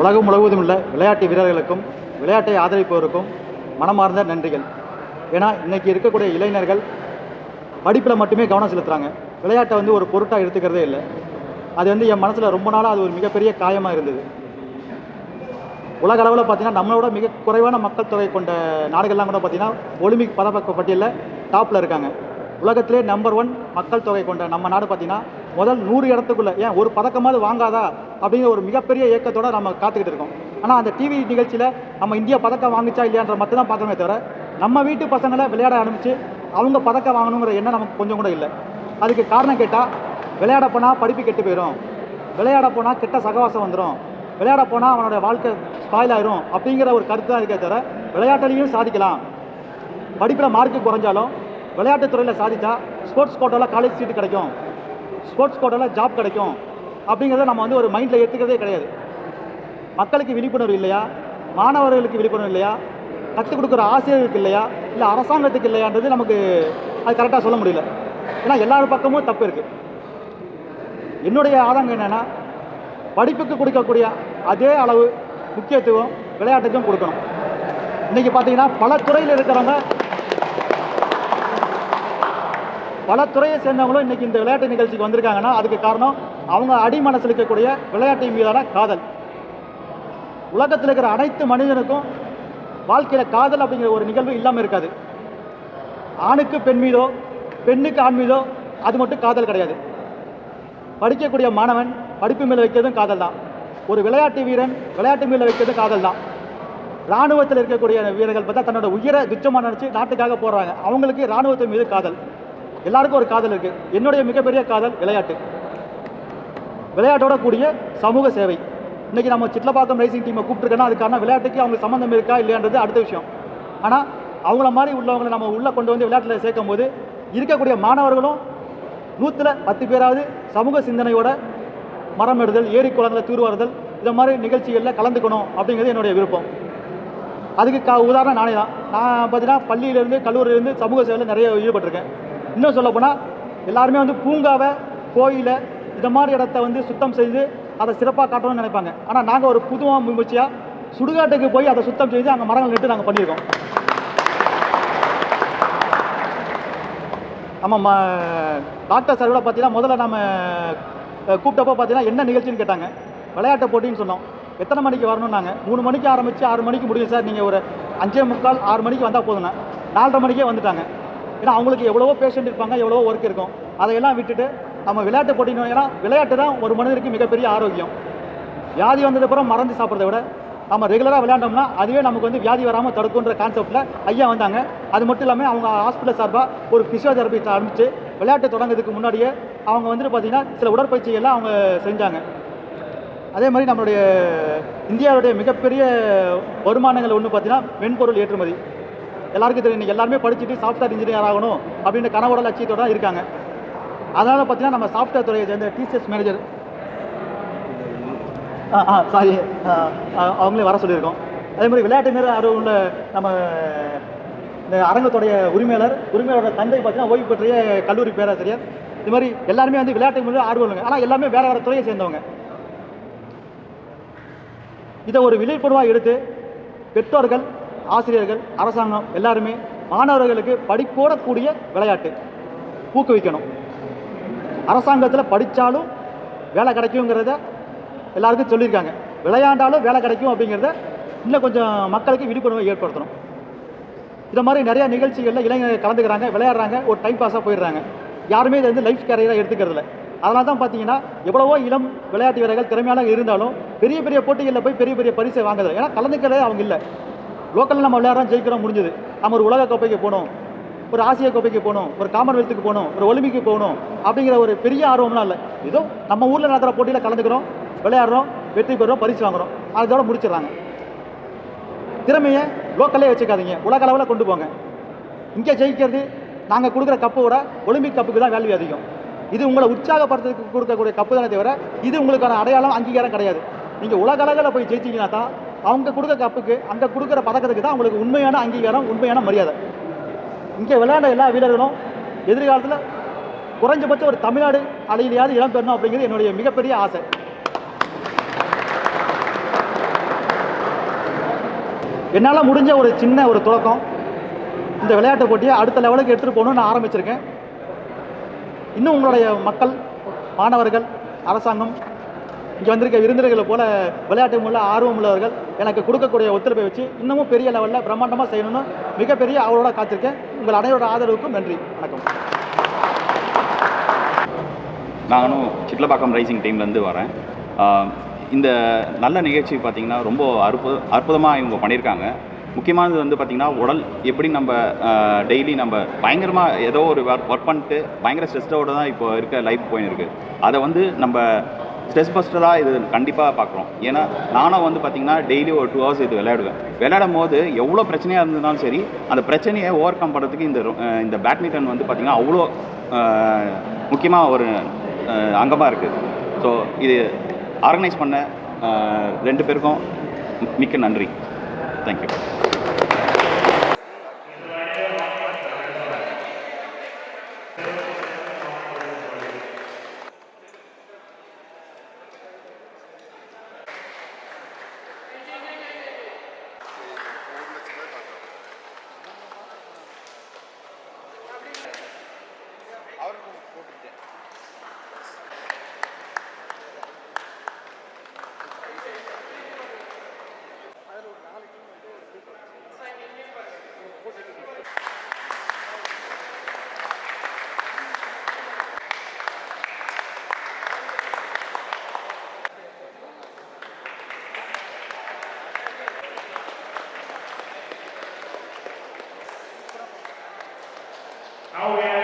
உலகம் முழுவதும் உள்ள விளையாட்டு வீரர்களுக்கும் விளையாட்டை ஆதரிப்பவருக்கும் மனமார்ந்த நன்றிகள். ஏன்னா இன்றைக்கி இருக்கக்கூடிய இளைஞர்கள் படிப்பில் மட்டுமே கவனம் செலுத்துகிறாங்க விளையாட்டை வந்து ஒரு பொருட்டாக எடுத்துக்கிறதே இல்லை. அது வந்து என் மனசில் ரொம்ப நாளாக அது ஒரு மிகப்பெரிய காயமாக இருந்தது. உலக அளவில் பார்த்தீங்கன்னா நம்மளோட மிக குறைவான மக்கள் தொகை கொண்ட நாடுகள்லாம் கூட பார்த்தீங்கன்னா ஒலிம்பிக் பதப்பக்க பட்டியலில் டாப்பில் இருக்காங்க. உலகத்திலே நம்பர் ஒன் மக்கள் தொகை கொண்ட நம்ம நாடு பார்த்தீங்கன்னா முதல் நூறு இடத்துக்குள்ளே ஏன் ஒரு பதக்கமாவது வாங்காதா? அப்படிங்கிற ஒரு மிகப்பெரிய ஏக்கத்தோட நம்ம காத்துக்கிட்டு இருக்கோம். ஆனால் அந்த டிவி நிகழ்ச்சியில் நம்ம இந்தியா பதக்கம் வாங்கிச்சா இல்லையான்ற மட்டும் தான் பார்க்கணுமே தவிர நம்ம வீட்டு பசங்களை விளையாட ஆரம்பித்து அவங்க பதக்கம் வாங்கணுங்கிற எண்ணம் நமக்கு கொஞ்சம் கூட இல்லை. அதுக்கு காரணம் கேட்டால் விளையாட போனால் படிப்பு கெட்டு போயிடும் விளையாட போனால் கெட்ட சகவாசம் வந்துடும் விளையாட போனால் அவனோட வாழ்க்கை ஸ்பாயில் ஆயிரும் அப்படிங்கிற ஒரு கருத்து தான் இருக்கே தவிர விளையாட்டுலையும் சாதிக்கலாம். படிப்பில் மார்க்கு குறைஞ்சாலும் விளையாட்டுத்துறையில் சாதித்தா ஸ்போர்ட்ஸ் கோட்டாவில் காலேஜ் சீட்டு கிடைக்கும். ஸ்போர்ட்ஸ் கோட்டாவில் ஜாப் கிடைக்கும். அப்படிங்கிறத நம்ம வந்து ஒரு மைண்டில் ஏற்றுக்கிறதே கிடையாது. மக்களுக்கு விழிப்புணர்வு இல்லையா? மாணவர்களுக்கு விழிப்புணர்வு இல்லையா? கற்றுக் கொடுக்குற ஆசிரியர்களுக்கு இல்லையா? இல்லை அரசாங்கத்துக்கு இல்லையான்றது நமக்கு அது கரெக்டாக சொல்ல முடியல. ஏன்னா எல்லார் பக்கமும் தப்பு இருக்குது என்னுடைய ஆதங்கம் என்னென்னா படிப்புக்கு கொடுக்கக்கூடிய அதே அளவு முக்கியத்துவம் விளையாட்டுக்கும் கொடுக்கணும். இன்றைக்கி பார்த்தீங்கன்னா பல துறையில் இருக்கிறவங்க பல துறையை சேர்ந்தவங்களும் இன்றைக்கி இந்த விளையாட்டு நிகழ்ச்சிக்கு வந்திருக்காங்கன்னா அதுக்கு காரணம் அவங்க அடி மனசில் இருக்கக்கூடிய விளையாட்டின் மீதான காதல். உலகத்தில் இருக்கிற அனைத்து மனிதனுக்கும் வாழ்க்கையில் காதல் அப்படிங்கிற ஒரு நிகழ்வு இல்லாமல் இருக்காது. ஆணுக்கு பெண் மீதோ பெண்ணுக்கு ஆண் மீதோ அது மட்டும் காதல் கிடையாது. படிக்கக்கூடிய மாணவன் படிப்பு மேலே வைக்கிறதும் காதல் தான். ஒரு விளையாட்டு வீரன் விளையாட்டு மேலே வைக்கிறதும் காதல் தான். இராணுவத்தில் இருக்கக்கூடிய வீரர்கள் பார்த்தா தன்னோட உயிரை துச்சமாக நினச்சி நாட்டுக்காக போடுறாங்க அவங்களுக்கு இராணுவத்தின் மீது காதல். எல்லாருக்கும் ஒரு காதல் இருக்குது என்னுடைய மிகப்பெரிய காதல் விளையாட்டு. விளையாட்டோட கூடிய சமூக சேவை. இன்றைக்கி நம்ம சிட்லப்பாக்கம் ரேசிங் டீமை கூப்பிட்டுருக்கேன்னா அதுக்கான விளையாட்டுக்கு அவங்க சம்மந்தம் இருக்கா இல்லையான்றது அடுத்த விஷயம். ஆனால் அவங்கள மாதிரி உள்ளவங்களை நம்ம உள்ளே கொண்டு வந்து விளையாட்டில் சேர்க்கும் போது இருக்கக்கூடிய மாணவர்களும் நூற்றில் பத்து பேராவது சமூக சிந்தனையோட மரம் எடுதல் ஏரி குளங்களை தூர்வாறுதல் இந்த மாதிரி நிகழ்ச்சிகளில் கலந்துக்கணும் அப்படிங்கிறது என்னுடைய விருப்பம். அதுக்கு கா உதாரணம் நானே தான். நான் பார்த்தீங்கன்னா பள்ளியிலேருந்து கல்லூரியிலேருந்து சமூக சேவையில் நிறைய ஈடுபட்டிருக்கேன். இன்னும் சொல்லப் போனால் எல்லாருமே வந்து பூங்காவை கோயிலை இந்த மாதிரி இடத்த வந்து சுத்தம் செய்து அதை சிறப்பாக காட்டணும்னு நினைப்பாங்க. ஆனால் நாங்கள் ஒரு புதுவாக முயற்சியாக சுடுகாட்டுக்கு போய் அதை சுத்தம் செய்து அங்கே மரங்கள் நட்டு நாங்கள் பண்ணியிருக்கோம். ஆமாம் ம டாக்டர் சார் கூட பார்த்தீங்கன்னா முதல்ல நம்ம கூப்பிட்டப்போ பார்த்தீங்கன்னா என்ன நிகழ்ச்சின்னு கேட்டாங்க. விளையாட்டு போட்டின்னு சொன்னோம். எத்தனை மணிக்கு வரணும்னாங்க மூணு மணிக்கு ஆரம்பித்து ஆறு மணிக்கு முடியும் சார். நீங்கள் ஒரு அஞ்சே முக்கால் ஆறு மணிக்கு வந்தால் போதுண்ணா நாலரை மணிக்கே வந்துட்டாங்க. ஏன்னா அவங்களுக்கு எவ்வளவோ பேஷண்ட் இருப்பாங்க எவ்வளவோ ஒர்க் இருக்கும். அதையெல்லாம் விட்டுட்டு நம்ம விளையாட்டு போட்டின்னு ஏன்னா விளையாட்டு தான் ஒரு மனிதனுக்கு மிகப்பெரிய ஆரோக்கியம். வியாதி வந்ததுக்கப்புறம் மறந்து சாப்பிட்றத விட நம்ம ரெகுலராக விளையாண்டோம்னா அதுவே நமக்கு வந்து வியாதி வராமல் தடுக்குன்ற கான்செப்ட்டில் ஐயா வந்தாங்க. அது மட்டும் இல்லாமல் அவங்க ஹாஸ்பிட்டல் சார்பாக ஒரு ஃபிசியோதெரபி ஆரம்பித்து விளையாட்டு தொடங்குறதுக்கு முன்னாடியே அவங்க வந்துட்டு பார்த்திங்கன்னா சில உடற்பயிற்சிகள்லாம் அவங்க செஞ்சாங்க. அதே மாதிரி நம்மளுடைய இந்தியாவுடைய மிகப்பெரிய வருமானங்கள் ஒன்று பார்த்தீங்கன்னா மென்பொருள் ஏற்றுமதி. எல்லாருக்கும் தெரியும் எல்லாருமே படிச்சுட்டு சாஃப்ட்வேர் இன்ஜினியர் ஆகணும் அப்படின்ற கனவோட லட்சியத்தோட தான் இருக்காங்க. அதனால் பார்த்தீங்கன்னா நம்ம சாஃப்ட்வேர் துறையை சேர்ந்த டிசிஎஸ் மேனேஜர் ஆ ஆ சாரி அவங்களே வர சொல்லியிருக்கோம். அதே மாதிரி விளையாட்டு மீது ஆர்வம் உள்ள நம்ம இந்த அரங்கத்துடைய உரிமையாளர் உரிமையாளரோட தந்தை பார்த்தீங்கன்னா ஓய்வு பெற்ற கல்லூரி பேராசிரியர். இது மாதிரி எல்லாருமே வந்து விளையாட்டு முறையில் ஆர்வம் இல்லைங்க ஆனால் எல்லாமே வேறு வேறு துறையை சேர்ந்தவங்க. இதை ஒரு விழிப்புணர்வாக எடுத்து பெற்றோர்கள் ஆசிரியர்கள் அரசாங்கம் எல்லாருமே மாணவர்களுக்கு படிப்போடக்கூடிய விளையாட்டு ஊக்குவிக்கணும். அரசாங்கத்தில் படித்தாலும் வேலை கிடைக்குங்கிறத எல்லாருக்கும் சொல்லியிருக்காங்க. விளையாண்டாலும் வேலை கிடைக்கும் அப்படிங்கிறத இன்னும் கொஞ்சம் மக்களுக்கு விழிப்புணர்வை ஏற்படுத்தணும். இந்த மாதிரி நிறைய நிகழ்ச்சிகளில் இளைஞர்கள் கலந்துக்கிறாங்க விளையாடுறாங்க ஒரு டைம் பாஸாக போயிடுறாங்க. யாருமே இதை வந்து லைஃப் கேரியராக எடுத்துக்கிறதில்ல. அதனால தான் பார்த்தீங்கன்னா எவ்வளவோ இளம் விளையாட்டு வீரர்கள் திறமையான இருந்தாலும் பெரிய பெரிய போட்டிகளில் போய் பெரிய பெரிய பரிசை வாங்குறது ஏன்னா கலந்துக்கிறதே அவங்க இல்லை. லோக்கலில் நம்ம விளையாடுறோம் ஜெயிக்கிறோம் முடிஞ்சது. நம்ம ஒரு உலக கோப்பைக்கு போகணும் ஒரு ஆசிய கோப்பைக்கு போகணும் ஒரு காமன்வெல்த்துக்கு போகணும் ஒரு ஒலிம்பிக்கு போகணும் அப்படிங்கிற ஒரு பெரிய ஆர்வம்லாம் இல்லை. ஏதோ நம்ம ஊரில் நடக்கிற போட்டியில் கலந்துக்கிறோம் விளையாடுறோம் வெற்றி பெறுறோம் பரிசு வாங்குறோம். அதோட முடிச்சிடுறாங்க. திறமையை லோக்கல்லே வச்சுக்காதீங்க. உலக அளவில் கொண்டு போங்க. இங்கே ஜெயிக்கிறது நாங்கள் கொடுக்குற கப்பை விட ஒலிம்பிக் கப்புக்கு தான் வேல்யூ அதிகம். இது உங்களை உற்சாகப்படுத்துறதுக்கு கொடுக்கக்கூடிய கப்பு தானே தவிர இது உங்களுக்கான அடையாளம் அங்கீகாரம் கிடையாது. நீங்கள் உலக அளவில் போய் ஜெயிச்சிங்கன்னா தான் அவங்க கொடுக்குற கப்புக்கு அங்கே கொடுக்குற பதக்கத்துக்கு தான் உங்களுக்கு உண்மையான அங்கீகாரம் உண்மையான மரியாதை. இங்கே விளையாண்ட எல்லா வீரர்களும் எதிர்காலத்தில் குறைஞ்சபட்சம் ஒரு தமிழ்நாடு அலையிலையாவது இடம் பெறணும் அப்படிங்கிறது என்னுடைய மிகப்பெரிய ஆசை. என்னால் முடிஞ்ச ஒரு சின்ன ஒரு தொடக்கம். இந்த விளையாட்டு போட்டியை அடுத்த லெவலுக்கு எடுத்துகிட்டு போகணும்னு நான் ஆரம்பிச்சிருக்கேன். இன்னும் உங்களுடைய மக்கள் மாணவர்கள் அரசாங்கம் இங்கே வந்திருக்க விருந்தினர்களை போல விளையாட்டு உள்ள ஆர்வம் உள்ளவர்கள் எனக்கு கொடுக்கக்கூடிய ஒத்துழைப்பை வச்சு இன்னமும் பெரிய லெவலில் பிரம்மாண்டமாக செய்யணும்னு மிகப்பெரிய அவரோட காத்திருக்கேன். உங்கள் அனைவரோட ஆதரவுக்கும் நன்றி. வணக்கம். நானும் சிட்லப்பாக்கம் ரைசிங் டீம்லேருந்து வரேன். இந்த நல்ல நிகழ்ச்சி பார்த்திங்கன்னா ரொம்ப அற்புத அற்புதமாக இவங்க பண்ணியிருக்காங்க முக்கியமானது வந்து பார்த்திங்கன்னா உடல் எப்படி நம்ம டெய்லி நம்ம பயங்கரமாக ஏதோ ஒரு ஒர்க் பண்ணிட்டு பயங்கர ஸ்ட்ரெஸ்டோடு தான் இப்போ இருக்க லைஃப் போயின்னு இருக்குது அதை வந்து நம்ம ஸ்ட்ரெஸ் பஸ்டராக இது கண்டிப்பாக பார்க்குறோம். ஏன்னா நானும் வந்து பார்த்திங்கன்னா டெய்லி ஒரு டூ ஹவர்ஸ் இது விளையாடுவேன். விளையாடும் போது எவ்வளோ பிரச்சனையாக இருந்தாலும் சரி அந்த பிரச்சனையை ஓவர் கம் பண்ணுறதுக்கு இந்த இந்த பேட்மிண்டன் வந்து பார்த்திங்கன்னா அவ்வளோ முக்கியமாக ஒரு அங்கமாக இருக்குது ஸோ இது ஆர்கனைஸ் பண்ண ரெண்டு பேருக்கும் மிக்க நன்றி. Thank you Oh, Our